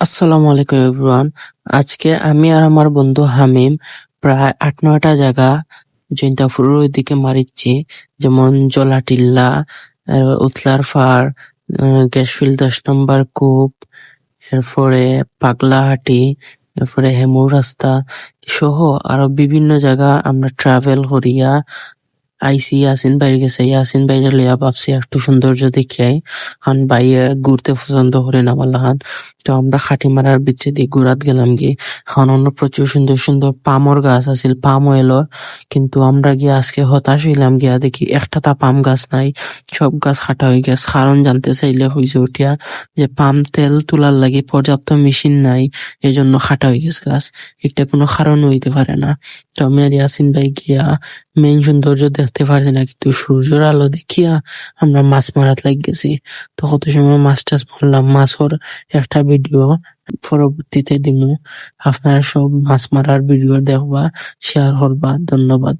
আসসালামু আলাইকুম এভরিওয়ান। আজকে আমি আর আমার বন্ধু হামিম প্রায় আট নয়টা জায়গা জৈন্তাপুরের ওইদিকে মারিচ্ছি। যেমন জলাটিল্লা উতলার ফার গ্যাসফিল দশ নম্বর কূপ, এরপরে পাগলাহাটি, এরপরে হেমুর রাস্তা সহ আরও বিভিন্ন জায়গা আমরা ট্রাভেল করিয়া আইসি ইয়াসিন বাইরে গেছে। ইয়াসিন বাইরে লইয়া ভাবছি একটু সৌন্দর্য দেখিয়াই। হান বাইয়ে ঘুরতে পছন্দ করে না বালাহান তো আমরা খাটি মারার বিচ্ছে দিয়ে ঘুরাত গেলাম গিয়ে। হান, অন্য প্রচুর সুন্দর সুন্দর পামর গাছ আছিল, পাম অয়েলর কিন্তু আমরা গিয়ে আজকে হতাশ হইলাম গিয়া দেখি একটা তা পাম গাছ নাই, সব গাছ কাটা হয়ে গেছে। কারণ জানতে চাইলে হয়েছে উঠিয়া যে পাম তেল তোলার লাগে পর্যাপ্ত মেশিন নাই এই জন্য খাটা হয়ে গেছে গাছ। একটা কোনো কারণ হইতে পারে না। তো আমি আর ইয়াসিন ভাই গিয়া মেইন সৌন্দর্য দেখতে পারছি না, কিন্তু সূর্যের আলো দেখিয়া আমরা মাছ মারাত লাগিয়েছি। তো কত সময় মাছ টাছ মারলাম, মাছর একটা ভিডিও পরবর্তীতে দিব আপনারা সব মাছ মারার ভিডিও দেখবা শেয়ার করবা, ধন্যবাদ।